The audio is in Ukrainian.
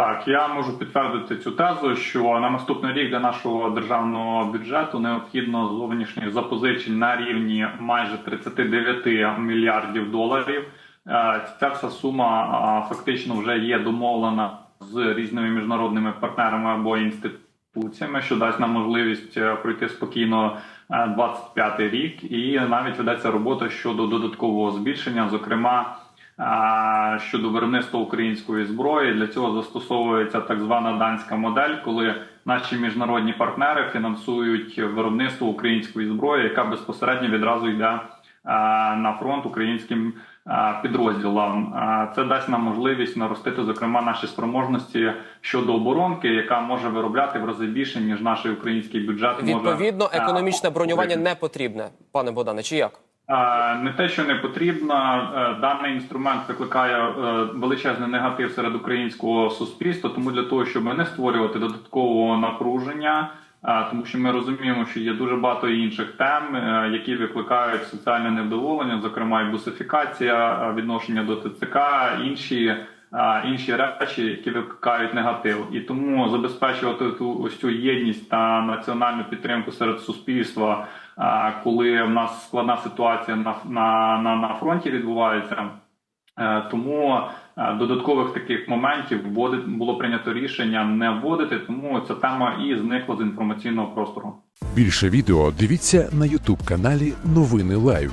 Так, я можу підтвердити цю тезу, що на наступний рік для нашого державного бюджету необхідно зовнішніх запозичень на рівні майже 39 мільярдів доларів. Е, Ця вся сума фактично вже є домовлена з різними міжнародними партнерами або інституціями, що дасть нам можливість е, пройти спокійно 25 рік, і навіть ведеться робота щодо додаткового збільшення, зокрема. Щодо виробництва української зброї для цього застосовується так звана данська модель, коли наші міжнародні партнери фінансують виробництво української зброї, яка безпосередньо відразу йде на фронт українським підрозділам. Це дасть нам можливість наростити зокрема наші спроможності щодо оборонки, яка може виробляти в рази більше ніж наш український бюджет. Відповідно, економічне бронювання не потрібне, пане Богдане. Чи як? Е, Не те, що не потрібно, Е, даний інструмент викликає е, величезний негатив серед українського суспільства. Тому для того, щоб не створювати додаткового напруження, тому що ми розуміємо, що є дуже багато інших тем, які викликають соціальне невдоволення, зокрема і бусифікація, відношення до ТЦК, інші. Інші речі, які викликають негатив, і тому забезпечувати ту ось цю єдність та національну підтримку серед суспільства, коли в нас складна ситуація на, на, на, на фронті відбувається. Е, Тому е, додаткових таких моментів було прийнято рішення не вводити, тому ця тема і зникла з інформаційного простору. Більше відео дивіться на Ютуб каналі Новини Лайв.